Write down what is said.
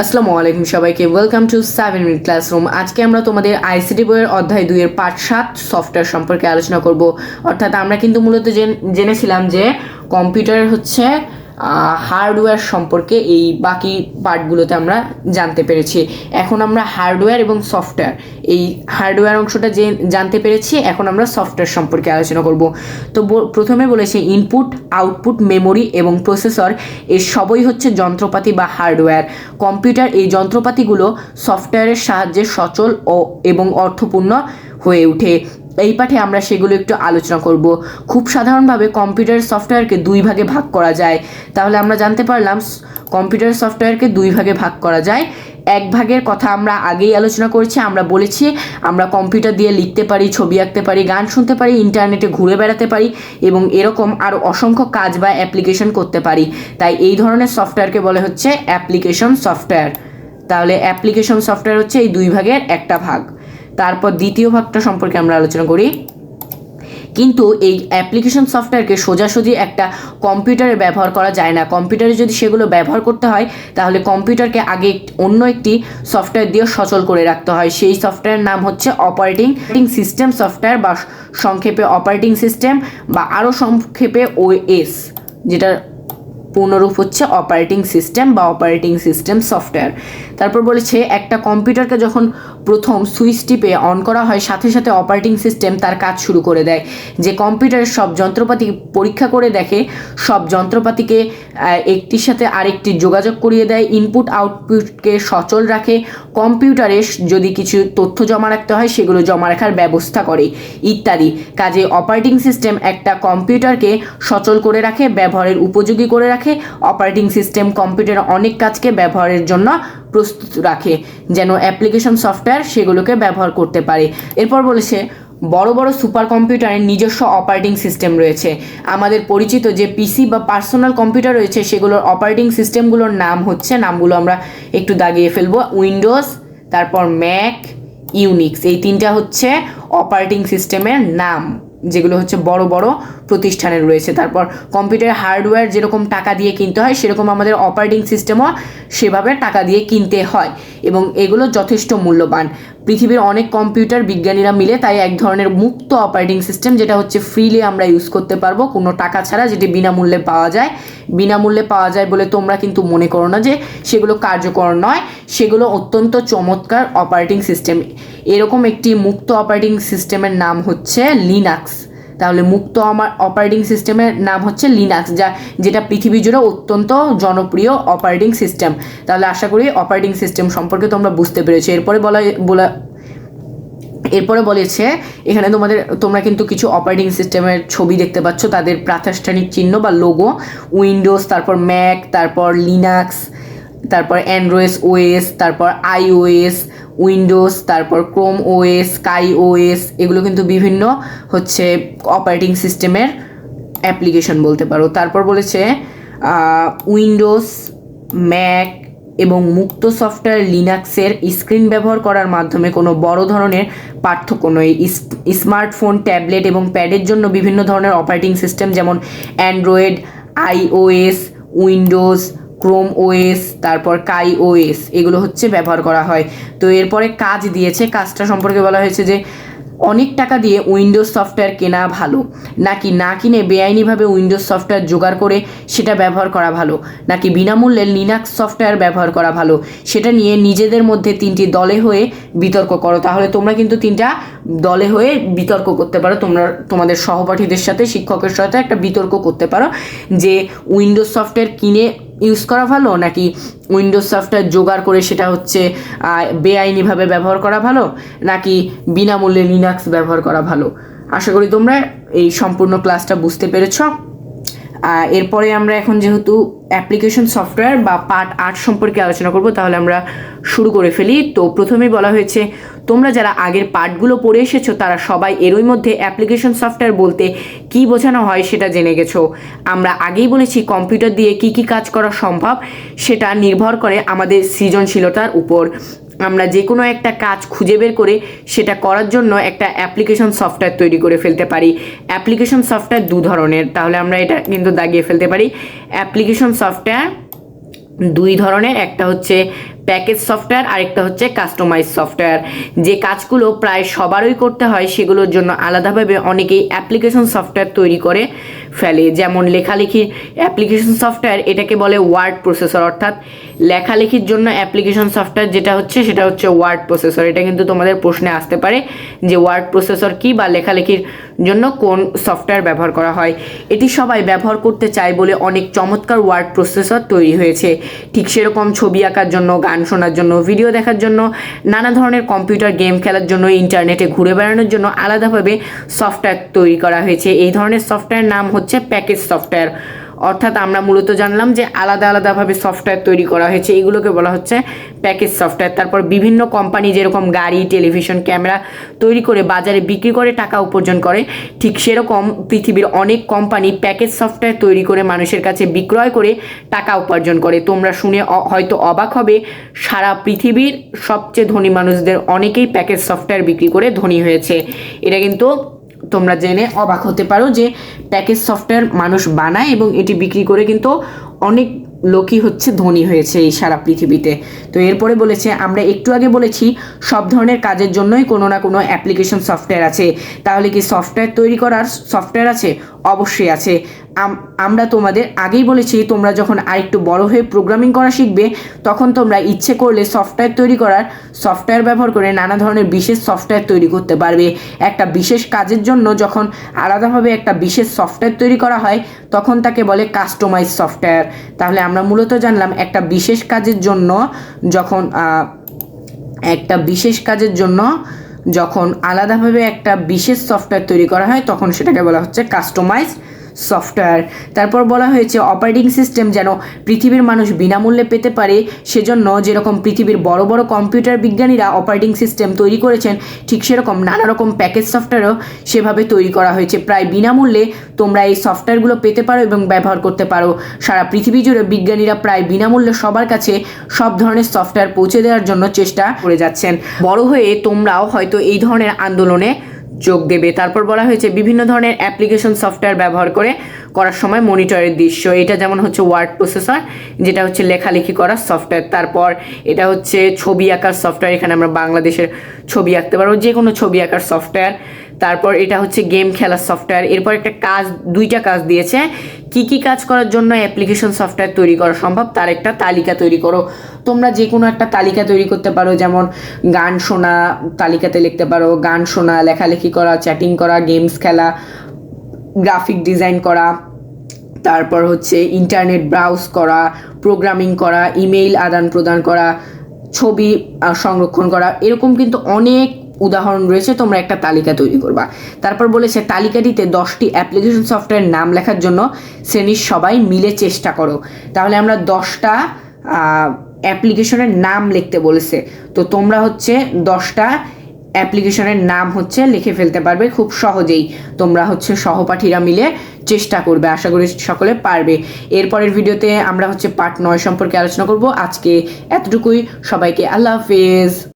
আসসালামু আলাইকুম সবাইকে। Welcome to seven minute classroom আজকে আমরা তোমাদের আইসিডি বইয়ের অধ্যায় দুইয়ের পাঁচ সাত সফটওয়্যার সম্পর্কে আলোচনা করব। অর্থাৎ আমরা কিন্তু মূলত জেন- জেনেছিলাম যে কম্পিউটার হচ্ছে হার্ডওয়্যার সম্পর্কে এই বাকি পার্টগুলোতে আমরা জানতে পেরেছি। এখন আমরা হার্ডওয়্যার এবং সফটওয়্যার এই হার্ডওয়্যার অংশটা যে জানতে পেরেছি, এখন আমরা সফটওয়্যার সম্পর্কে আলোচনা করব। তো প্রথমে বলেছে ইনপুট আউটপুট মেমোরি এবং প্রসেসর এর সবই হচ্ছে যন্ত্রপাতি বা হার্ডওয়্যার কম্পিউটার এই যন্ত্রপাতিগুলো সফটওয়্যারের সাহায্যে সচল ও এবং অর্থপূর্ণ হয়ে ওঠে। এই পাঠে আমরা সেগুলো একটু আলোচনা করব। খুব সাধারণভাবে কম্পিউটার সফটওয়্যারকে দুই ভাগে ভাগ করা যায়। তাহলে আমরা জানতে পারলাম, কম্পিউটার সফটওয়্যারকে দুই ভাগে ভাগ করা যায়। এক ভাগের কথা আমরা আগেই আলোচনা করেছি, আমরা বলেছি আমরা কম্পিউটার দিয়ে লিখতে পারি, ছবি আঁকতে পারি, গান শুনতে পারি, ইন্টারনেটে ঘুরে বেড়াতে পারি এবং এরকম আরও অসংখ্য কাজ বা অ্যাপ্লিকেশন করতে পারি। তাই এই ধরনের সফটওয়্যারকে বলে হচ্ছে অ্যাপ্লিকেশন সফটওয়্যার। তাহলে অ্যাপ্লিকেশন সফটওয়্যার হচ্ছে এই দুই ভাগের একটা ভাগ। তারপর দ্বিতীয় ভাগটা সম্পর্কে আমরা আলোচনা করি। কিন্তু এই অ্যাপ্লিকেশন সফটওয়্যারকে সোজাসুজি একটা কম্পিউটারে ব্যবহার করা যায় না। কম্পিউটারে যদি সেগুলো ব্যবহার করতে হয়, তাহলে কম্পিউটারকে আগে অন্য একটি সফটওয়্যার দিয়ে সচল করে রাখতে হয়। সেই সফটওয়্যার নাম হচ্ছে অপারেটিং সিস্টেম সফটওয়্যার বা সংক্ষেপে অপারেটিং সিস্টেম বা আরও সংক্ষেপে ওএস যেটা পূর্ণরূপ হচ্ছে অপারেটিং সিস্টেম বা অপারেটিং সিস্টেম সফটওয়্যার তারপর বলেছে, একটা কম্পিউটারকে যখন প্রথম সুইচ টিপে অন করা হয়, সাথে সাথে অপারেটিং সিস্টেম তার কাজ শুরু করে দেয়। যে কম্পিউটারের সব যন্ত্রপাতি পরীক্ষা করে দেখে, সব যন্ত্রপাতিকে একটির সাথে আরেকটি যোগাযোগ করিয়ে দেয় ইনপুট আউটপুটকে সচল রাখে। কম্পিউটারে যদি কিছু তথ্য জমা রাখতে হয়, সেগুলো জমা রাখার ব্যবস্থা করে, ইত্যাদি। কাজে অপারেটিং সিস্টেম একটা কম্পিউটারকে সচল করে রাখে, ব্যবহারের উপযোগী করে রাখে। অপারেটিং সিস্টেম কম্পিউটারের অনেক কাজকে ব্যবহারের জন্য প্রস্তুত রাখে, যেন অ্যাপ্লিকেশন সফটওয়্যার সেগুলোকে ব্যবহার করতে পারে। এরপর বলেছে, বড় বড় সুপার কম্পিউটারের নিজস্ব অপারেটিং সিস্টেম রয়েছে। আমাদের পরিচিত যে পিসি বা পার্সোনাল কম্পিউটার রয়েছে, সেগুলোর অপারেটিং সিস্টেমগুলোর নাম হচ্ছে, নামগুলো আমরা একটু দাগিয়ে ফেলব উইন্ডোজ তারপর ম্যাক ইউনিক্স এই তিনটা হচ্ছে অপারেটিং সিস্টেমের নাম। যেগুলো হচ্ছে বড় বড় প্রতিষ্ঠানে রয়েছে। তারপর কম্পিউটার হার্ডওয়্যার যেরকম টাকা দিয়ে কিনতে হয়, সেরকম আমাদের অপারেটিং সিস্টেমও সেভাবে টাকা দিয়ে কিনতে হয় এবং এগুলো যথেষ্ট মূল্যবান। পৃথিবীর অনেক কম্পিউটার বিজ্ঞানীরা মিলে তাই এক ধরনের মুক্ত অপারেটিং সিস্টেম যেটা হচ্ছে ফ্রিলি আমরা ইউজ করতে পারব। কোনো টাকা ছাড়া যেটি বিনামূল্যে পাওয়া যায়। বিনামূল্যে পাওয়া যায় বলে তোমরা কিন্তু মনে করো না যে সেগুলো কার্যকর নয়। সেগুলো অত্যন্ত চমৎকার অপারেটিং সিস্টেম এরকম একটি মুক্ত অপারেটিং সিস্টেমের নাম হচ্ছে লিনাক্স তাহলে মুক্ত আমার অপারেটিং সিস্টেমের নাম হচ্ছে লিনাক্স যা, যেটা পৃথিবী জুড়ে অত্যন্ত জনপ্রিয় অপারেটিং সিস্টেম তাহলে আশা করি অপারেটিং সিস্টেম সম্পর্কে তোমরা বুঝতে পেরেছ। এরপরে বলা বলা, এরপরে বলেছে, এখানে তোমাদের, তোমরা কিন্তু কিছু অপারেটিং সিস্টেমের ছবি দেখতে পাচ্ছ। তাদের প্রাতিষ্ঠানিক চিহ্ন বা লোগো উইন্ডোজ তারপর ম্যাক তারপর লিনাক্স তারপর অ্যান্ড্রয়েড ওএস তারপর আইওএস উইন্ডোজ, তারপর ক্রোম ওএস, স্কাই ওএস, এগুলো কিন্তু বিভিন্ন হচ্ছে অপারেটিং সিস্টেমের অ্যাপ্লিকেশন বলতে পারো। তারপর বলেছে উইন্ডোজ, ম্যাক এবং মুক্ত সফটওয়্যার লিনাক্সের স্ক্রিন ব্যবহার করার মাধ্যমে কোনো বড় ধরনের পার্থক্য নয়। স্মার্টফোন, ট্যাবলেট এবং প্যাডের জন্য বিভিন্ন ধরনের অপারেটিং সিস্টেম যেমন Android iOS Windows Chrome OS তারপর কাই ওএস এগুলো হচ্ছে ব্যবহার করা হয়। তো এরপরে কাজ দিয়েছে, কাজটা সম্পর্কে বলা হয়েছে যে অনেক টাকা দিয়ে উইন্ডোজ সফটওয়্যার কেনা ভালো। নাকি না কিনে বেআইনিভাবে উইন্ডোজ সফটওয়্যার জোগাড় করে সেটা ব্যবহার করা ভালো? নাকি বিনামূল্যে লিনাক্স সফটওয়্যার ব্যবহার করা ভালো? সেটা নিয়ে নিজেদের মধ্যে তিনটি দলে হয়ে বিতর্ক করো। তাহলে তোমরা কিন্তু তিনটা দলে হয়ে বিতর্ক করতে পারো। তোমরা, তোমাদের সহপাঠীদের সাথে, শিক্ষকের সাথে একটা বিতর্ক করতে পারো যে উইন্ডোজ সফটওয়্যার কিনে ইউজ করা ভালো নাকি উইন্ডোজ সফটওয়্যার জোগাড় করে সেটা হচ্ছে বেআইনিভাবে ব্যবহার করা ভালো নাকি বিনামূল্যে লিনাক্স ব্যবহার করা ভালো? আশা করি তোমরা এই সম্পূর্ণ ক্লাসটা বুঝতে পেরেছ। এরপরে আমরা এখন যেহেতু অ্যাপ্লিকেশন সফটওয়্যার বা পার্ট আর্ট সম্পর্কে আলোচনা করব, তাহলে আমরা শুরু করে ফেলি। তো প্রথমেই বলা হয়েছে তোমরা যারা আগের পার্টগুলো পড়ে এসেছ, তারা সবাই এরই মধ্যে অ্যাপ্লিকেশন সফটওয়্যার বলতে কি বোঝানো হয় সেটা জেনে গেছো। আমরা আগেই বলেছি কম্পিউটার দিয়ে কি কি কাজ করা সম্ভব, সেটা নির্ভর করে আমাদের সৃজনশীলতার উপর। আমরা যে কোনো একটা কাজ খুঁজে বের করে সেটা করার জন্য একটা অ্যাপ্লিকেশন সফটওয়্যার তৈরি করে ফেলতে পারি। অ্যাপ্লিকেশন সফটওয়্যার দু ধরনের, তাহলে আমরা এটা কিন্তু দাগিয়ে ফেলতে পারি। অ্যাপ্লিকেশন সফটওয়্যার দুই ধরনের, একটা হচ্ছে প্যাকেজ সফটওয়্যার আরেকটা হচ্ছে কাস্টমাইজ সফটওয়্যার যে কাজগুলো প্রায় সবারই করতে হয়, সেগুলোর জন্য আলাদাভাবে অনেকেই অ্যাপ্লিকেশন সফটওয়্যার তৈরি করে ফেলে। যেমন লেখালেখির অ্যাপ্লিকেশন সফটওয়্যার এটাকে বলে ওয়ার্ড প্রসেসর অর্থাৎ লেখালেখির জন্য অ্যাপ্লিকেশন সফটওয়্যার যেটা হচ্ছে, সেটা হচ্ছে ওয়ার্ড প্রসেসর এটা কিন্তু তোমাদের প্রশ্নে আসতে পারে যে ওয়ার্ড প্রসেসর কি বা লেখালেখির জন্য কোন সফটওয়্যার ব্যবহার করা হয়। এটি সবাই ব্যবহার করতে চায় বলে অনেক চমৎকার ওয়ার্ড প্রসেসর তৈরি হয়েছে। ঠিক সেরকম ছবি আঁকার জন্য, গান শোনার জন্য, ভিডিও দেখার জন্য, নানা ধরনের কম্পিউটার গেম খেলার জন্য, ইন্টারনেটে ঘুরে বেড়ানোর জন্য আলাদাভাবে সফটওয়্যার তৈরি করা হয়েছে। এই ধরনের সফটওয়্যার নাম হচ্ছে প্যাকেজ সফটওয়্যার। অর্থাৎ আমরা মূলত জানলাম যে আলাদা আলাদাভাবে সফটওয়্যার তৈরি করা হয়েছে। এগুলোকে বলা হচ্ছে প্যাকেজ সফটওয়্যার। তারপর বিভিন্ন কোম্পানি যেরকম গাড়ি, টেলিভিশন, ক্যামেরা তৈরি করে বাজারে বিক্রি করে, টাকা উপার্জন করে, ঠিক সেরকম পৃথিবীর অনেক কোম্পানি প্যাকেজ সফটওয়্যার তৈরি করে মানুষের কাছে বিক্রয় করে টাকা উপার্জন করে। তোমরা শুনে হয়তো অবাক হবে, সারা পৃথিবীর সবচেয়ে ধনী মানুষদের অনেকেই প্যাকেজ সফটওয়্যার বিক্রি করে ধনী হয়েছে। এটা কিন্তু তোমরা জেনে অবাক হতে পারো যে প্যাকেজ সফটওয়্যার মানুষ বানায় এবং এটি বিক্রি করে কিন্তু অনেক লোকই হচ্ছে ধনী হয়েছে এই সারা পৃথিবীতে। তো এরপরে বলেছে, আমরা একটু আগে বলেছি, সব ধরনের কাজের জন্যই কোনো না কোনো অ্যাপ্লিকেশন সফটওয়্যার আছে। তাহলে কি সফটওয়্যার তৈরি করার সফটওয়্যার আছে? অবশ্যই আছে। আমরা তোমাদের আগেই বলেছি, তোমরা যখন আরেকটু বড় হয়ে প্রোগ্রামিং করা শিখবে, তখন তোমরা ইচ্ছে করলে সফটওয়্যার তৈরি করার সফটওয়্যার ব্যবহার করে নানা ধরনের বিশেষ সফটওয়্যার তৈরি করতে পারবে। একটা বিশেষ কাজের জন্য যখন আলাদাভাবে একটা বিশেষ সফটওয়্যার তৈরি করা হয়, তখন তাকে বলে কাস্টমাইজ সফটওয়্যার তাহলে আমরা মূলত জানলাম, একটা বিশেষ কাজের জন্য যখন একটা বিশেষ কাজের জন্য যখন আলাদাভাবে একটা বিশেষ সফটওয়্যার তৈরি করা হয়, তখন সেটাকে বলা হচ্ছে কাস্টমাইজ সফটওয়্যার। তারপর বলা হয়েছে অপারেটিং সিস্টেম যেন পৃথিবীর মানুষ বিনামূল্যে পেতে পারে, সেজন্য যেরকম পৃথিবীর বড় বড় কম্পিউটার বিজ্ঞানীরা অপারেটিং সিস্টেম তৈরি করেছেন, ঠিক সেরকম নানা রকম প্যাকেজ সফটওয়্যারও সেভাবে তৈরি করা হয়েছে। প্রায় বিনামূল্যে তোমরা এই সফটওয়্যারগুলো পেতে পারো এবং ব্যবহার করতে পারো। সারা পৃথিবী জুড়ে বিজ্ঞানীরা প্রায় বিনামূল্যে সবার কাছে সব ধরনের সফটওয়্যার পৌঁছে দেওয়ার জন্য চেষ্টা করে যাচ্ছেন। বড় হয়ে তোমরাও হয়তো এই ধরনের আন্দোলনে যোগ দেবে। তারপর বলা হয়েছে বিভিন্ন ধরনের অ্যাপ্লিকেশন সফটওয়্যার ব্যবহার করে করার সময় মনিটরের দৃশ্য। এটা যেমন হচ্ছে ওয়ার্ড প্রসেসর যেটা হচ্ছে লেখালেখি করার সফটওয়্যার তারপর এটা হচ্ছে ছবি আঁকার সফটওয়্যার এখানে আমরা বাংলাদেশের ছবি আঁকতে পারব। যে কোনো ছবি আঁকার সফটওয়্যার তারপর এটা হচ্ছে গেম খেলার সফটওয়্যার। এরপর একটা কাজ, দুইটা কাজ দিয়েছে। কি কি কাজ করার জন্য অ্যাপ্লিকেশন সফটওয়্যার তৈরি করা সম্ভব? তার একটা তালিকা তৈরি করো। তোমরা যে কোনো একটা তালিকা তৈরি করতে পারো, যেমন গান শোনা তালিকাতে লিখতে পারো, গান শোনা, লেখালেখি করা, চ্যাটিং করা, গেমস খেলা, গ্রাফিক ডিজাইন করা, তারপর হচ্ছে ইন্টারনেট ব্রাউজ করা, প্রোগ্রামিং করা, ইমেইল আদান প্রদান করা, ছবি সংরক্ষণ করা। এরকম কিন্তু অনেক উদাহরণ রয়েছে, তোমরা একটা তালিকা তৈরি করবা। তারপর বলেছে, তালিকাটিতে দশটি অ্যাপ্লিকেশন সফটওয়্যার নাম লেখার জন্য শ্রেণির সবাই মিলে চেষ্টা করো। তাহলে আমরা দশটা অ্যাপ্লিকেশনের নাম লিখতে বলেছে। তো তোমরা হচ্ছে দশটা অ্যাপ্লিকেশনের নাম হচ্ছে লিখে ফেলতে পারবে খুব সহজেই। তোমরা হচ্ছে সহপাঠীরা মিলে চেষ্টা করবে, আশা করি সকলে পারবে। এরপরের ভিডিওতে আমরা হচ্ছে পার্ট নয় সম্পর্কে আলোচনা করব। আজকে এতটুকুই, সবাইকে আল্লাহ হাফেজ।